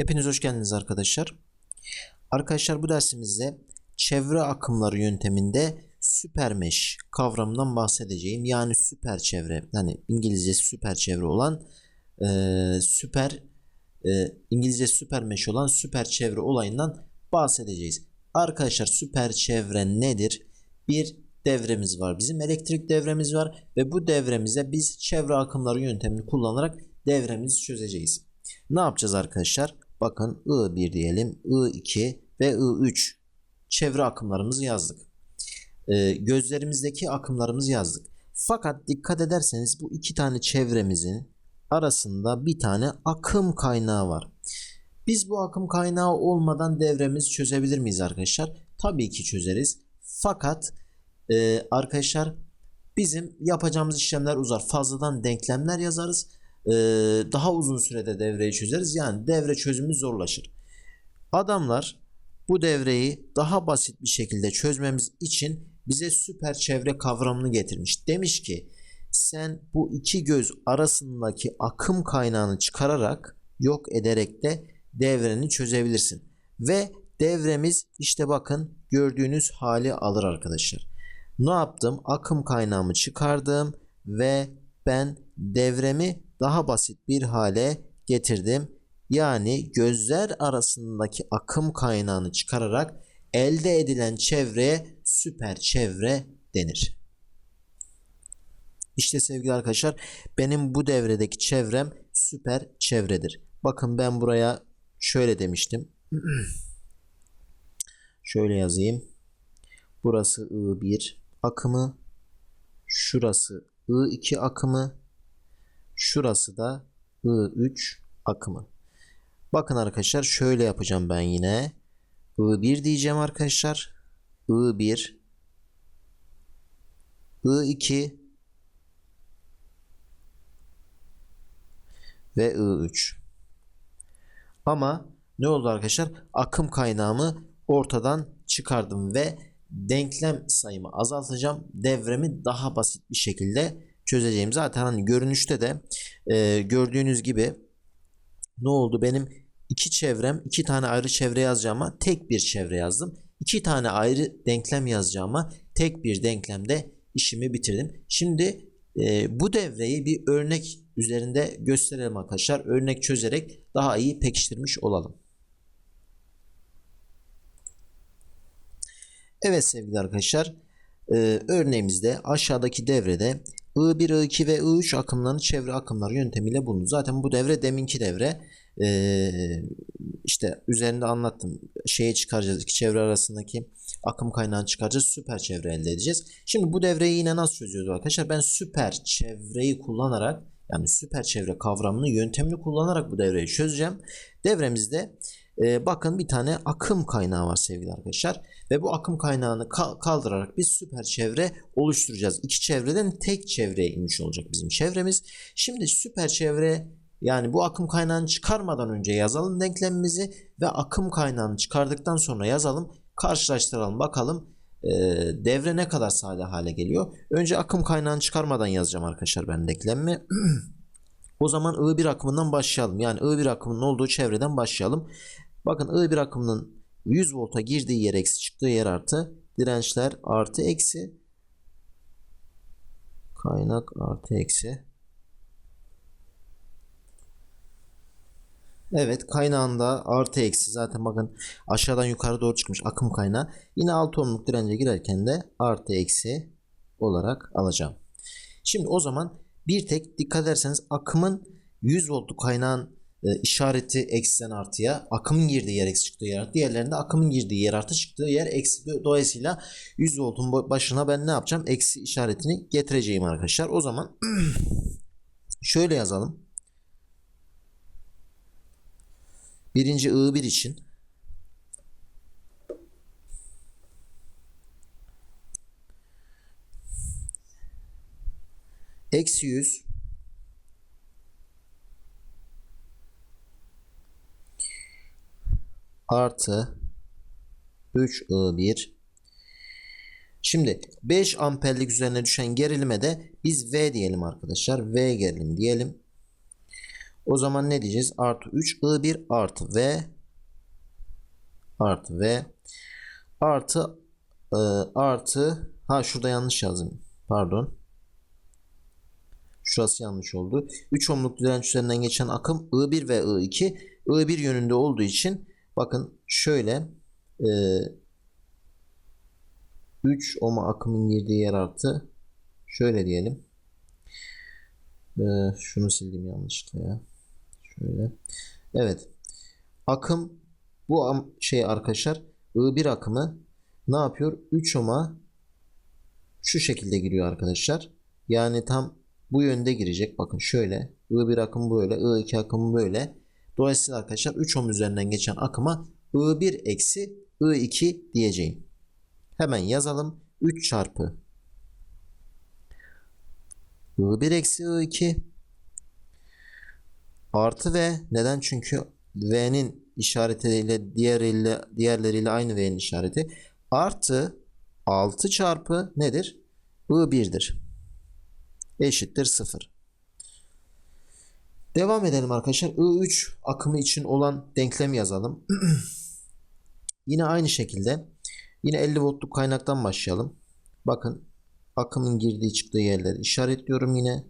Hepiniz hoş geldiniz arkadaşlar. Arkadaşlar bu dersimizde çevre akımları yönteminde süper mesh kavramından bahsedeceğim. Yani süper çevre, yani İngilizce süper çevre olan e, süper e, İngilizce süper mesh olan süper çevre olayından bahsedeceğiz. Arkadaşlar süper çevre nedir? Bir devremiz var. Bizim elektrik devremiz var ve bu devremize biz çevre akımları yöntemini kullanarak devremizi çözeceğiz. Ne yapacağız arkadaşlar? Bakın I1 diyelim, I2 ve I3 çevre akımlarımızı yazdık. Ee, gözlerimizdeki akımlarımızı yazdık. Fakat dikkat ederseniz bu iki tane çevremizin arasında bir tane akım kaynağı var. Biz bu akım kaynağı olmadan devremizi çözebilir miyiz arkadaşlar? Tabii ki çözeriz. Fakat e, arkadaşlar bizim yapacağımız işlemler uzar. Fazladan denklemler yazarız. E, daha uzun sürede devreyi çözeriz. Yani devre çözümü zorlaşır. Adamlar bu devreyi daha basit bir şekilde çözmemiz için bize süper çevre kavramını getirmiş. Demiş ki sen bu iki göz arasındaki akım kaynağını çıkararak yok ederek de devreni çözebilirsin. Ve devremiz işte bakın gördüğünüz hali alır arkadaşlar. Ne yaptım? Akım kaynağımı çıkardım ve ben devremi daha basit bir hale getirdim. Yani gözler arasındaki akım kaynağını çıkararak elde edilen çevreye süper çevre denir. İşte sevgili arkadaşlar benim bu devredeki çevrem süper çevredir. Bakın ben buraya şöyle demiştim. şöyle yazayım. Burası I1 akımı. Şurası I2 akımı. Şurası da I3 akımı. Bakın arkadaşlar şöyle yapacağım ben yine. I1 diyeceğim arkadaşlar. I1 I2 ve I3. Ama ne oldu arkadaşlar? Akım kaynağımı ortadan çıkardım ve denklem sayımı azaltacağım. Devremi daha basit bir şekilde çözeceğim. Zaten hani görünüşte de e, gördüğünüz gibi ne oldu? Benim iki çevrem, iki tane ayrı çevre yazacağıma tek bir çevre yazdım. İki tane ayrı denklem yazacağıma tek bir denklemde işimi bitirdim. Şimdi e, bu devreyi bir örnek üzerinde gösterelim arkadaşlar. Örnek çözerek daha iyi pekiştirmiş olalım. Evet sevgili arkadaşlar. E, örneğimizde aşağıdaki devrede I1, I2 ve I3 akımlarını çevre akımları yöntemiyle bulundu. Zaten bu devre deminki devre. Ee, işte üzerinde anlattım. Şeye çıkaracağız. iki çevre arasındaki akım kaynağını çıkaracağız. Süper çevre elde edeceğiz. Şimdi bu devreyi yine nasıl çözüyoruz arkadaşlar? Ben süper çevreyi kullanarak yani süper çevre kavramını yöntemini kullanarak bu devreyi çözeceğim. Devremizde e, bakın bir tane akım kaynağı var sevgili arkadaşlar. Ve bu akım kaynağını kaldırarak biz süper çevre oluşturacağız. İki çevreden tek çevreye inmiş olacak bizim çevremiz. Şimdi süper çevre yani bu akım kaynağını çıkarmadan önce yazalım denklemimizi ve akım kaynağını çıkardıktan sonra yazalım. Karşılaştıralım bakalım e, devre ne kadar sade hale geliyor. Önce akım kaynağını çıkarmadan yazacağım arkadaşlar ben denklemimi. o zaman I1 akımından başlayalım. Yani I1 akımının olduğu çevreden başlayalım. Bakın I1 akımının 100 volta girdiği yer eksi çıktığı yer artı. Dirençler artı eksi. Kaynak artı eksi. Evet kaynağında artı eksi zaten bakın aşağıdan yukarı doğru çıkmış akım kaynağı. Yine 6 ohmluk dirence girerken de artı eksi olarak alacağım. Şimdi o zaman bir tek dikkat ederseniz akımın 100 voltluk kaynağın e, işareti eksiden artıya akımın girdiği yer eksi çıktığı yer artı. Diğerlerinde akımın girdiği yer artı çıktığı yer eksi. Dolayısıyla 100 voltun başına ben ne yapacağım? Eksi işaretini getireceğim arkadaşlar. O zaman şöyle yazalım. Birinci I1 için eksi 100 artı 3 I1 Şimdi 5 amperlik üzerine düşen gerilime de biz V diyelim arkadaşlar. V gerilim diyelim. O zaman ne diyeceğiz? Artı 3 I1 artı V artı V artı e, artı ha şurada yanlış yazdım. Pardon. Şurası yanlış oldu. 3 ohmluk direnç üzerinden geçen akım I1 ve I2 I1 yönünde olduğu için bakın şöyle e, 3 ohm akımın girdiği yer artı şöyle diyelim. E, şunu sildim yanlışlıkla ya. Şöyle. Evet. Akım bu şey arkadaşlar I1 akımı ne yapıyor? 3 ohm'a şu şekilde giriyor arkadaşlar. Yani tam bu yönde girecek. Bakın şöyle. I1 akımı böyle. I2 akımı böyle. Dolayısıyla arkadaşlar 3 ohm üzerinden geçen akıma I1 eksi I2 diyeceğim. Hemen yazalım. 3 çarpı I1 eksi I2 artı V. Neden? Çünkü V'nin işaretiyle diğeriyle diğerleriyle aynı V'nin işareti. Artı 6 çarpı nedir? I1'dir. Eşittir 0. Devam edelim arkadaşlar. I3 akımı için olan denklemi yazalım. yine aynı şekilde yine 50 voltluk kaynaktan başlayalım. Bakın akımın girdiği çıktığı yerleri işaretliyorum yine.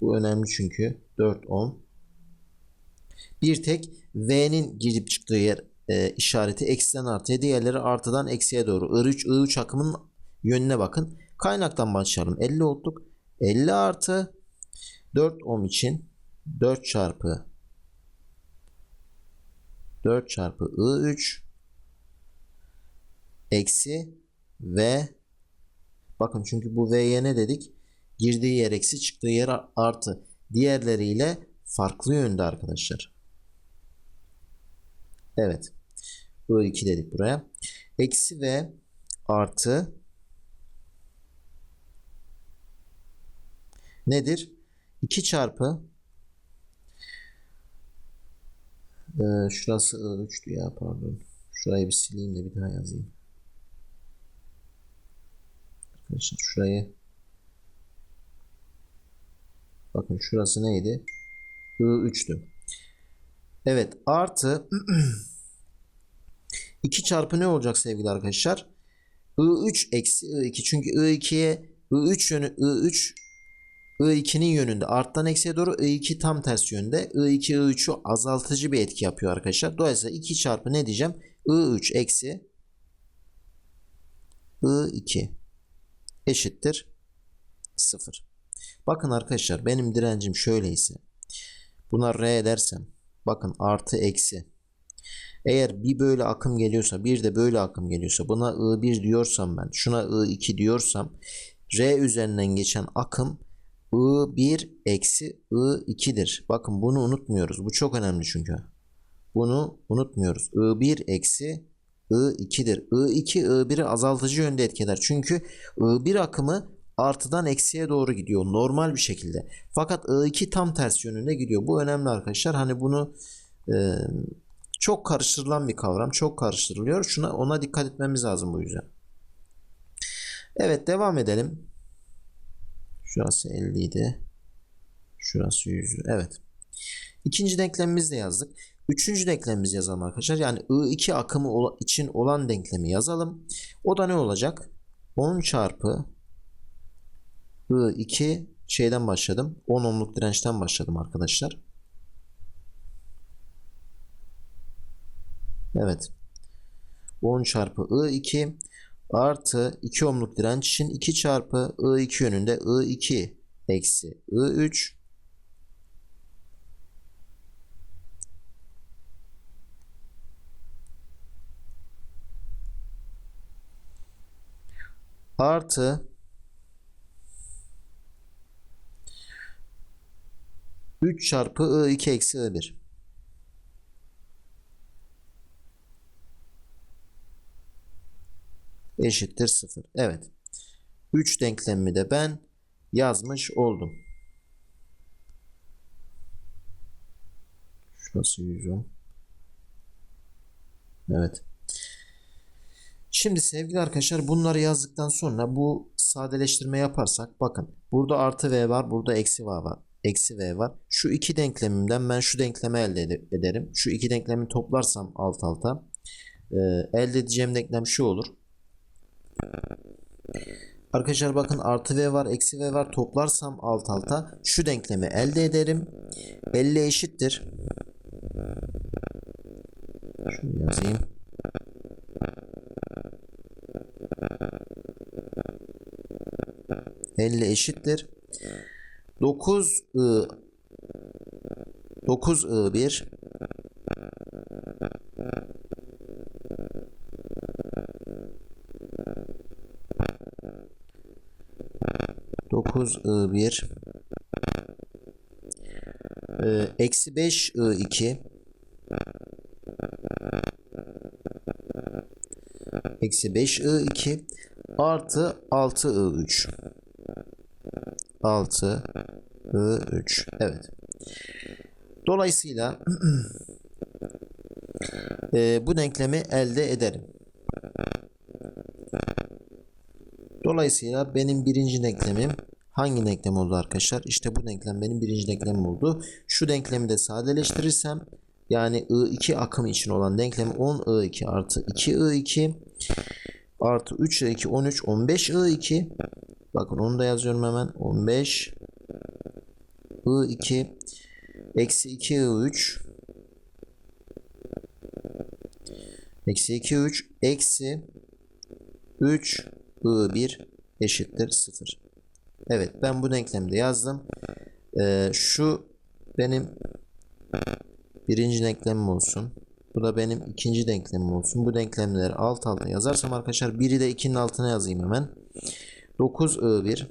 Bu önemli çünkü 4 ohm. Bir tek V'nin girip çıktığı yer e, işareti eksiden artıya diğerleri artıdan eksiye doğru. I3, I3 akımın yönüne bakın. Kaynaktan başlayalım. 50 voltluk 50 artı 4 ohm için 4 çarpı 4 çarpı I3 eksi V bakın çünkü bu V'ye ne dedik? Girdiği yer eksi çıktığı yer artı. Diğerleriyle farklı yönde arkadaşlar. Evet. I2 dedik buraya. Eksi V artı nedir? 2 çarpı ee, şurası I3'tü ya pardon. Şurayı bir sileyim de bir daha yazayım. Arkadaşlar şurayı bakın şurası neydi? I3'tü. Evet artı 2 çarpı ne olacak sevgili arkadaşlar? I3 eksi I2 çünkü I2'ye I3 yönü I3 I2'nin yönünde arttan eksiye doğru I2 tam ters yönde. I2 I3'ü azaltıcı bir etki yapıyor arkadaşlar. Dolayısıyla 2 çarpı ne diyeceğim? I3 eksi I2 eşittir 0. Bakın arkadaşlar benim direncim şöyleyse buna R dersem bakın artı eksi eğer bir böyle akım geliyorsa bir de böyle akım geliyorsa buna I1 diyorsam ben şuna I2 diyorsam R üzerinden geçen akım I1 eksi I2'dir. Bakın bunu unutmuyoruz. Bu çok önemli çünkü. Bunu unutmuyoruz. I1 eksi I2'dir. I2 I1'i azaltıcı yönde etkiler. Çünkü I1 akımı artıdan eksiye doğru gidiyor. Normal bir şekilde. Fakat I2 tam ters yönünde gidiyor. Bu önemli arkadaşlar. Hani bunu e, çok karıştırılan bir kavram. Çok karıştırılıyor. Şuna ona dikkat etmemiz lazım bu yüzden. Evet devam edelim. Şurası 50 idi. Şurası 100. Evet. İkinci denklemimizi de yazdık. Üçüncü denklemimizi yazalım arkadaşlar. Yani I2 akımı için olan denklemi yazalım. O da ne olacak? 10 çarpı I2 şeyden başladım. 10 ohmluk dirençten başladım arkadaşlar. Evet. 10 çarpı I2 artı 2 ohmluk direnç için 2 çarpı I2 yönünde I2 eksi I3 artı 3 çarpı I2 eksi I1 eşittir 0. Evet. 3 denklemi de ben yazmış oldum. Şurası 110. Evet. Şimdi sevgili arkadaşlar bunları yazdıktan sonra bu sadeleştirme yaparsak bakın burada artı v var burada eksi v var. eksi V var. Şu iki denklemimden ben şu denklemi elde ede- ederim. Şu iki denklemi toplarsam alt alta elde edeceğim denklem şu olur. Arkadaşlar bakın artı V var eksi V var toplarsam alt alta şu denklemi elde ederim. 50 eşittir. Şunu yazayım. Elli eşittir. 9 I 9 I 1 9 I 1 Ee, Eksi 5 I 2 Eksi 5 I 2 Artı 6 I 3 6 I 3 Evet. Dolayısıyla e, bu denklemi elde ederim. Dolayısıyla benim birinci denklemim hangi denklem oldu arkadaşlar? İşte bu denklem benim birinci denklemim oldu. Şu denklemi de sadeleştirirsem yani I2 akım için olan denklemi 10 I2 artı 2 I2 artı 3 I2 13 15 I2 bakın onu da yazıyorum hemen 15 I2 eksi 2 I3 eksi 2 3 eksi 3 I1 eşittir 0. Evet ben bu denklemde yazdım. Ee, şu benim birinci denklemim olsun. Bu da benim ikinci denklemim olsun. Bu denklemleri alt alta yazarsam arkadaşlar biri de 2'nin altına yazayım hemen. 9 I1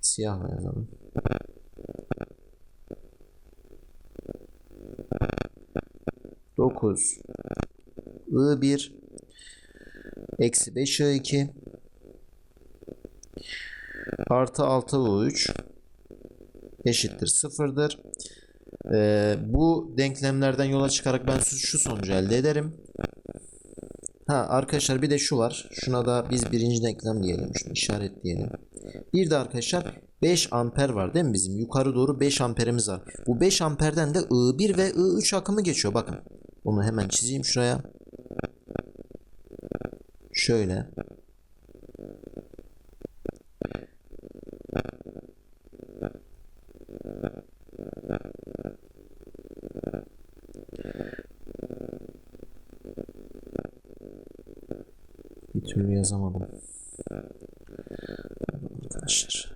siyahla yazalım. Dokuz I bir eksi 5 I iki artı 6 I üç eşittir sıfırdır. Ee, bu denklemlerden yola çıkarak ben şu sonucu elde ederim. Ha arkadaşlar bir de şu var. Şuna da biz birinci denklem diyelim. Şunu işaretleyelim. Bir de arkadaşlar 5 amper var değil mi bizim? Yukarı doğru 5 amperimiz var. Bu 5 amperden de I1 ve I3 akımı geçiyor. Bakın. Onu hemen çizeyim şuraya. Şöyle. Türlü yazamadım. Arkadaşlar.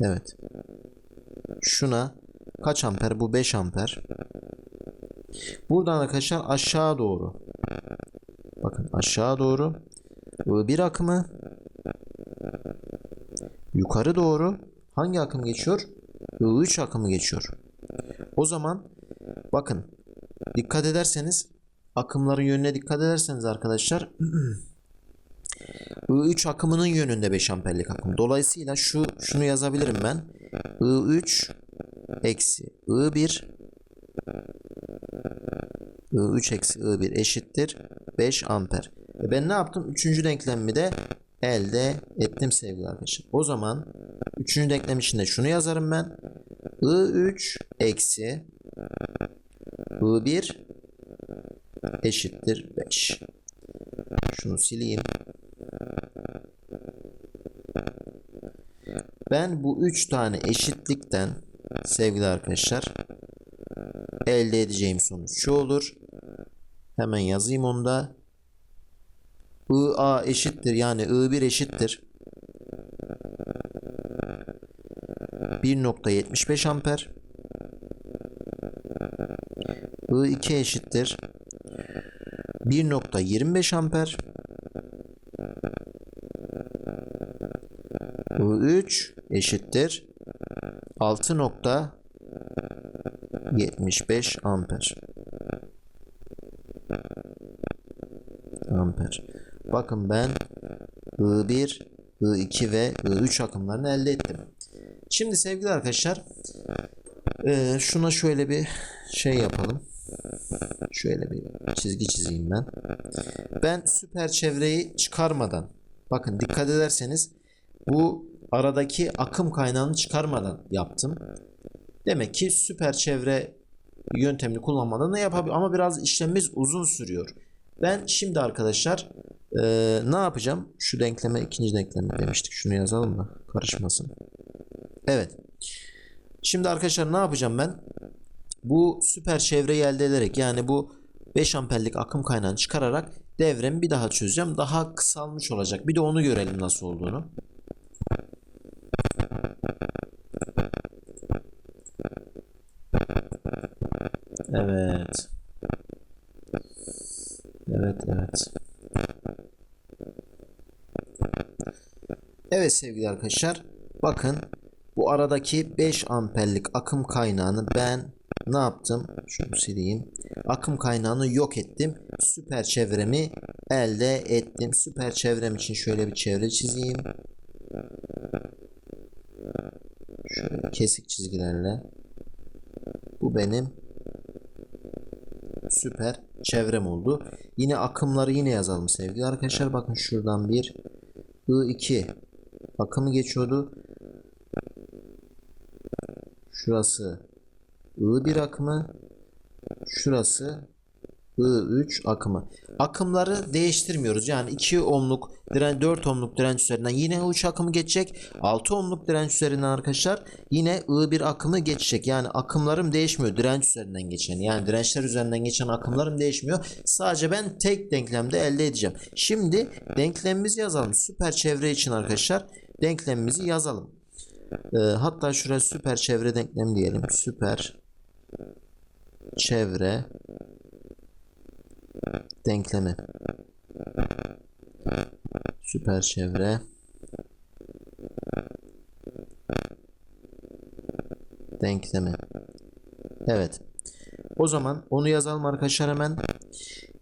Evet. Şuna kaç amper? Bu 5 amper. Buradan arkadaşlar aşağı doğru. Bakın aşağı doğru. Bir akımı. Yukarı doğru. Hangi akım geçiyor? I3 akımı geçiyor. O zaman bakın dikkat ederseniz akımların yönüne dikkat ederseniz arkadaşlar I3 akımının yönünde 5 amperlik akım. Dolayısıyla şu şunu yazabilirim ben. I3 eksi I1 I3 eksi I1 eşittir 5 amper. E ben ne yaptım? Üçüncü denklemi de elde ettim sevgili arkadaşlar. O zaman üçüncü denklem içinde şunu yazarım ben. I3 eksi I1 eşittir 5. Şunu sileyim. Ben bu üç tane eşitlikten sevgili arkadaşlar elde edeceğim sonuç şu olur. Hemen yazayım onu da. IA eşittir yani I1 eşittir. 1.75 amper. I2 eşittir. 1.25 amper. I3 eşittir. 6.75 amper. Amper. Bakın ben I1, I2 ve I3 akımlarını elde ettim. Şimdi sevgili arkadaşlar eee, şuna şöyle bir şey yapalım. Şöyle bir çizgi çizeyim ben. Ben süper çevreyi çıkarmadan bakın dikkat ederseniz bu aradaki akım kaynağını çıkarmadan yaptım. Demek ki süper çevre yöntemini kullanmadan da yapabilir ama biraz işlemimiz uzun sürüyor. Ben şimdi arkadaşlar eee, ne yapacağım? Şu denkleme ikinci denkleme demiştik. Şunu yazalım da karışmasın. Evet. Şimdi arkadaşlar ne yapacağım ben? Bu süper çevreyi elde ederek yani bu 5 amperlik akım kaynağını çıkararak devremi bir daha çözeceğim. Daha kısalmış olacak. Bir de onu görelim nasıl olduğunu. Evet. Evet, evet. Evet sevgili arkadaşlar. Bakın bu aradaki 5 amperlik akım kaynağını ben ne yaptım? Şunu sileyim. Akım kaynağını yok ettim. Süper çevremi elde ettim. Süper çevrem için şöyle bir çevre çizeyim. Şöyle kesik çizgilerle. Bu benim süper çevrem oldu. Yine akımları yine yazalım sevgili arkadaşlar. Bakın şuradan bir I2 akımı geçiyordu. Şurası I1 akımı. Şurası I3 akımı. Akımları değiştirmiyoruz. Yani 2 ohmluk diren 4 ohmluk direnç üzerinden yine I3 akımı geçecek. 6 ohmluk direnç üzerinden arkadaşlar yine I1 akımı geçecek. Yani akımlarım değişmiyor. Direnç üzerinden geçen yani dirençler üzerinden geçen akımlarım değişmiyor. Sadece ben tek denklemde elde edeceğim. Şimdi denklemimizi yazalım. Süper çevre için arkadaşlar denklemimizi yazalım. Ee, hatta şuraya süper çevre denklemi diyelim. Süper çevre denklemi. Süper çevre denklemi. Evet. O zaman onu yazalım arkadaşlar hemen.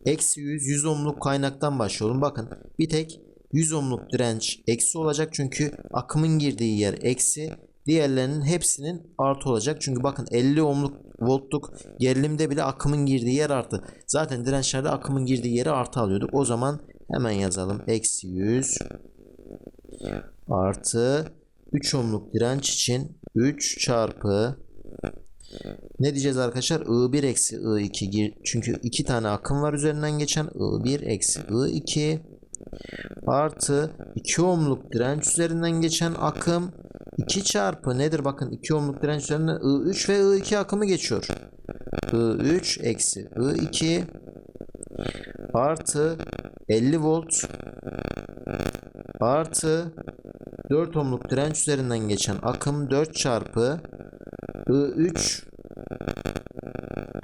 Eksi 100, 100 ohmluk kaynaktan başlayalım. Bakın bir tek 100 ohmluk direnç eksi olacak. Çünkü akımın girdiği yer eksi. Diğerlerinin hepsinin artı olacak. Çünkü bakın 50 ohmluk voltluk gerilimde bile akımın girdiği yer artı. Zaten dirençlerde akımın girdiği yeri artı alıyorduk. O zaman hemen yazalım. Eksi 100 artı 3 ohmluk direnç için 3 çarpı ne diyeceğiz arkadaşlar? I1 eksi I2 gir. Çünkü iki tane akım var üzerinden geçen. I1 eksi I2 artı 2 ohmluk direnç üzerinden geçen akım 2 çarpı nedir? Bakın 2 ohmluk direnç üzerinden I3 ve I2 akımı geçiyor. I3 eksi I2 artı 50 volt artı 4 ohmluk direnç üzerinden geçen akım 4 çarpı I3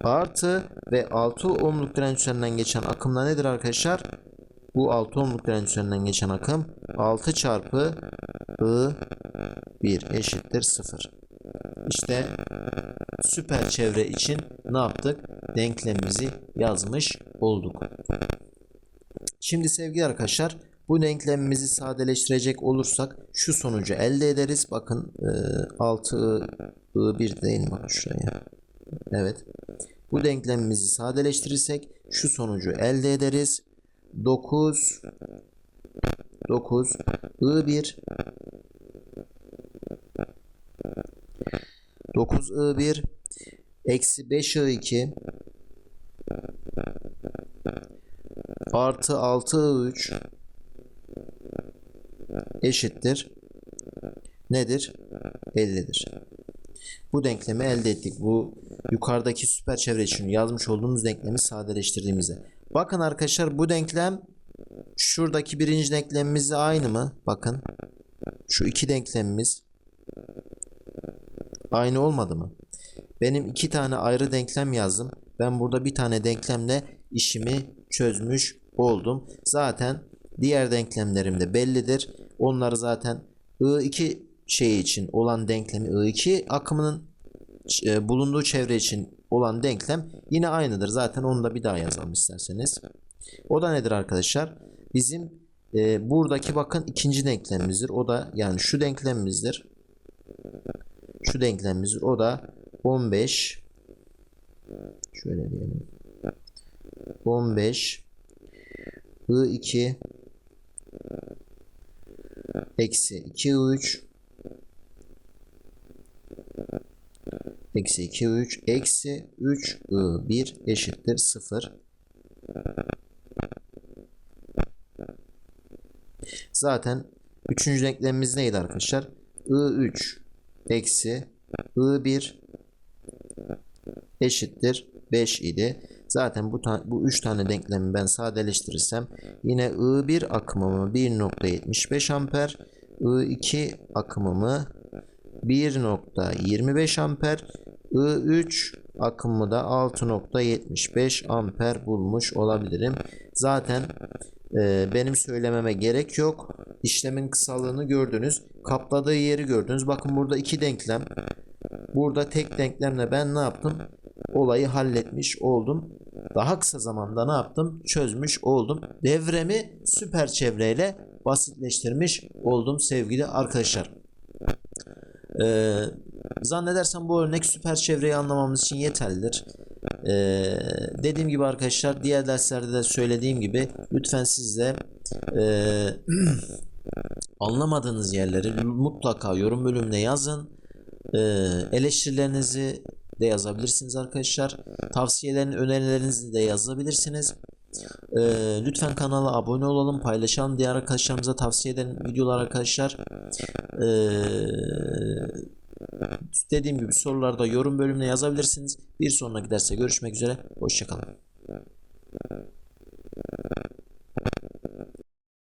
artı ve 6 ohmluk direnç üzerinden geçen akımda nedir arkadaşlar? Bu 6 ohmluk direnç üzerinden geçen akım 6 çarpı I1 eşittir 0. İşte süper çevre için ne yaptık? Denklemimizi yazmış olduk. Şimdi sevgili arkadaşlar bu denklemimizi sadeleştirecek olursak şu sonucu elde ederiz. Bakın e, 6 I1 değil mi? Bakın şuraya. Evet. Bu denklemimizi sadeleştirirsek şu sonucu elde ederiz. 9 9 I1 9 I1 eksi 5 I2 artı 6 I3 eşittir nedir? 50'dir. Bu denklemi elde ettik. Bu yukarıdaki süper çevre için yazmış olduğumuz denklemi sadeleştirdiğimizde. Bakın arkadaşlar bu denklem şuradaki birinci denklemimizle aynı mı? Bakın. Şu iki denklemimiz aynı olmadı mı? Benim iki tane ayrı denklem yazdım. Ben burada bir tane denklemle işimi çözmüş oldum. Zaten diğer denklemlerim de bellidir. Onları zaten I2 şeyi için olan denklemi I2 akımının e, bulunduğu çevre için olan denklem yine aynıdır. Zaten onu da bir daha yazalım isterseniz. O da nedir arkadaşlar? Bizim e, buradaki bakın ikinci denklemimizdir. O da yani şu denklemimizdir şu denklemimiz o da 15 şöyle diyelim. 15 I2 eksi 2 I3 eksi 2 I3 eksi 3 I1 eşittir 0 zaten üçüncü denklemimiz neydi arkadaşlar? I3 eksi I1 eşittir 5 idi. Zaten bu bu 3 tane denklemi ben sadeleştirirsem yine I1 akımımı 1.75 amper, I2 akımımı 1.25 amper, I3 akımı da 6.75 amper bulmuş olabilirim. Zaten e, benim söylememe gerek yok. İşlemin kısalığını gördünüz. Kapladığı yeri gördünüz. Bakın burada iki denklem. Burada tek denklemle ben ne yaptım? Olayı halletmiş oldum. Daha kısa zamanda ne yaptım? Çözmüş oldum. Devremi süper çevreyle basitleştirmiş oldum sevgili arkadaşlar. Ee, zannedersem bu örnek süper çevreyi anlamamız için yeterlidir. Ee, dediğim gibi arkadaşlar diğer derslerde de söylediğim gibi lütfen siz de ee, anlamadığınız yerleri mutlaka yorum bölümüne yazın. Ee, eleştirilerinizi de yazabilirsiniz arkadaşlar. Tavsiyelerin, önerilerinizi de yazabilirsiniz. Ee, lütfen kanala abone olalım, paylaşalım. Diğer arkadaşlarımıza tavsiye eden videolar arkadaşlar. Ee, dediğim gibi sorularda yorum bölümüne yazabilirsiniz. Bir sonraki derste görüşmek üzere. Hoşçakalın.